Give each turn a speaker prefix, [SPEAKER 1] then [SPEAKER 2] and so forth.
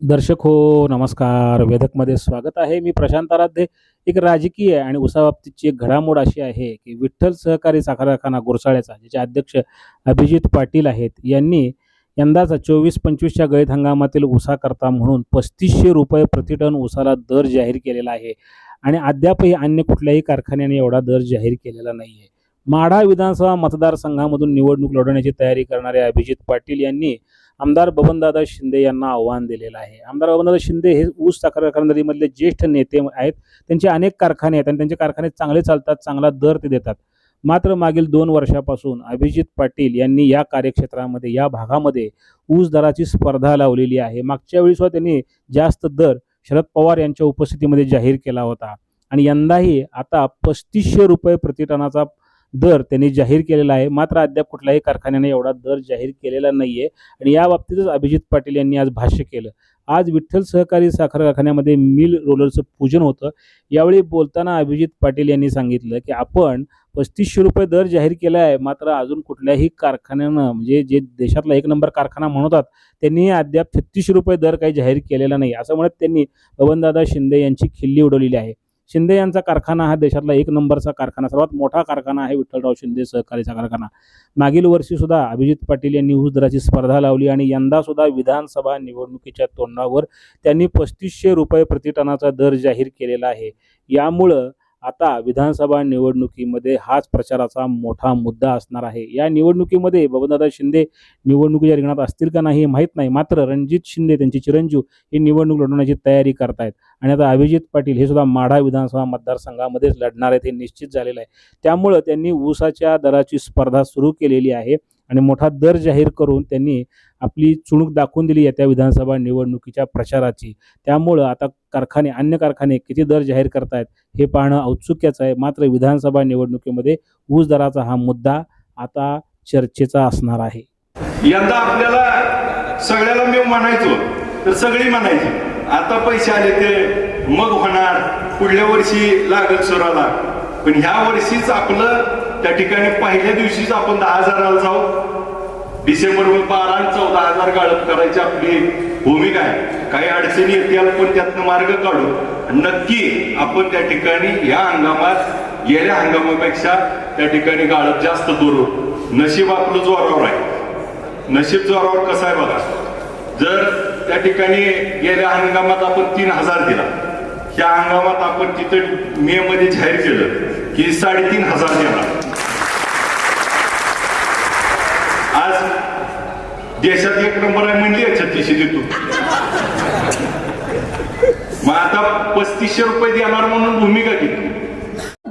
[SPEAKER 1] दर्शक हो नमस्कार. वेदकमध्ये स्वागत आहे. मी प्रशांत आराध्ये. एक राजकीय आणि उसाबाबतीची एक घडामोड अशी आहे की विठ्ठल सहकारी साखर कारखाना गोरसाळ्याचा ज्याचे अध्यक्ष अभिजित पाटील आहेत यांनी यंदाचा चोवीस पंचवीसच्या गळीत हंगामातील ऊसाकरता म्हणून पस्तीसशे रुपये प्रतिटन ऊसाला दर जाहीर केलेला आहे. आणि अद्यापही अन्य कुठल्याही कारखान्याने एवढा दर जाहीर केलेला नाही आहे माढा विधानसभा मतदारसंघामधून निवडणूक लढवण्याची तयारी करणारे अभिजित पाटील यांनी आमदार बबनदादा शिंदे यांना आव्हान दिलेलं आहे. आमदार बबनदादा शिंदे हे ऊस साखर कारखानदारीमधले ज्येष्ठ नेते आहेत. त्यांचे अनेक कारखाने आहेत आणि त्यांचे कारखाने चांगले चालतात चांगला दर ते देतात. मात्र मागील दोन वर्षापासून अभिजित पाटील यांनी या कार्यक्षेत्रामध्ये या भागामध्ये ऊस दराची स्पर्धा लावलेली आहे. मागच्या वेळी सुद्धा त्यांनी जास्त दर शरद पवार यांच्या उपस्थितीमध्ये जाहीर केला होता. आणि यंदाही आता पस्तीसशे रुपये प्रतिटनाचा दर त्यांनी जाहीर केलेला आहे. मात्र अद्याप कुठल्याही कारखान्याने एवढा दर जाहीर केलेला नाहीये. आणि या बाबतीतच अभिजित पाटील यांनी आज भाष्य केलं. आज विठ्ठल सहकारी साखर कारखान्यामध्ये मिल रोलरचं पूजन होतं. यावेळी बोलताना अभिजित पाटील यांनी सांगितलं की आपण पस्तीसशे रुपये दर जाहीर केला आहे मात्र अजून कुठल्याही कारखान्यानं म्हणजे जे देशातला एक नंबर कारखाना म्हणतात त्यांनी अद्याप छत्तीसशे रुपये दर काही जाहीर केलेला नाही. असं म्हणत त्यांनी बबनदादा शिंदे यांची खिल्ली उडवलेली आहे. शिंदे यांचा कारखाना हा देशातला एक नंबरचा कारखाना सर्वात मोठा कारखाना आहे विठ्ठलराव शिंदे सहकारीचा कारखाना. मागील वर्षी सुद्धा अभिजित पाटील यांनी ऊस दराची स्पर्धा लावली आणि यंदा सुद्धा विधानसभा निवडणुकीच्या तोंडावर त्यांनी पस्तीसशे रुपये प्रतिटनाचा दर जाहीर केलेला आहे. यामुळं आता विधानसभा निवडणुकीमध्ये हाच प्रचाराचा मोठा मुद्दा असणार आहे. या निवडणुकीमध्ये बबनदादा शिंदे निवडणुकीच्या रिंगणात असतील का नाही हे माहीत नाही. मात्र रणजित शिंदे त्यांचे चिरंजीव हे निवडणूक लढवण्याची तयारी करतायत. आणि आता अभिजित पाटील हे सुद्धा माढा विधानसभा मतदारसंघामध्येच लढणार आहेत हे निश्चित झालेलं आहे. त्यामुळं त्यांनी ऊसाच्या दराची स्पर्धा सुरू केलेली आहे. आणि मोठा दर जाहीर करून त्यांनी आपली चुणूक दाखवून दिली आहे त्या विधानसभा निवडणुकीच्या प्रचाराची. त्यामुळं आता कारखाने अन्य कारखाने किती दर जाहीर करतायत हे पाहणं औत्सुक्याचं आहे. मात्र विधानसभा निवडणुकीमध्ये ऊस दराचा हा मुद्दा आता चर्चेचा असणार आहे.
[SPEAKER 2] यंदा आपल्याला सगळ्याला मी म्हणायचो तर सगळी म्हणायची आता पैसे आले ते मग होणार पुढल्या वर्षी लागत सुराला. पण ह्या वर्षीच आपलं त्या ठिकाणी पहिल्या दिवशीच आपण दहा हजाराला जाऊ डिसेंबर बारा आणि चौदा हजार गाळप करायची आपली भूमिका आहे. काही अडचणी येतील पण त्यातनं मार्ग काढू. नक्की आपण त्या ठिकाणी या हंगामात गेल्या हंगामापेक्षा त्या ठिकाणी गाळप जास्त करू. नशीब आपलं जोरावर आहे. नशीब जोरावर कसं आहे बघा. जर त्या ठिकाणी गेल्या हंगामात आपण तीन हजार दिला ह्या हंगामात आपण तिथं मे मध्ये जाहीर केलं की साडेतीन हजार देणार आज देशात एक नंबर आहे म्हणली आहे छत्तीसशे देतो मग आता पस्तीसशे रुपये देणार म्हणून भूमिका घेतली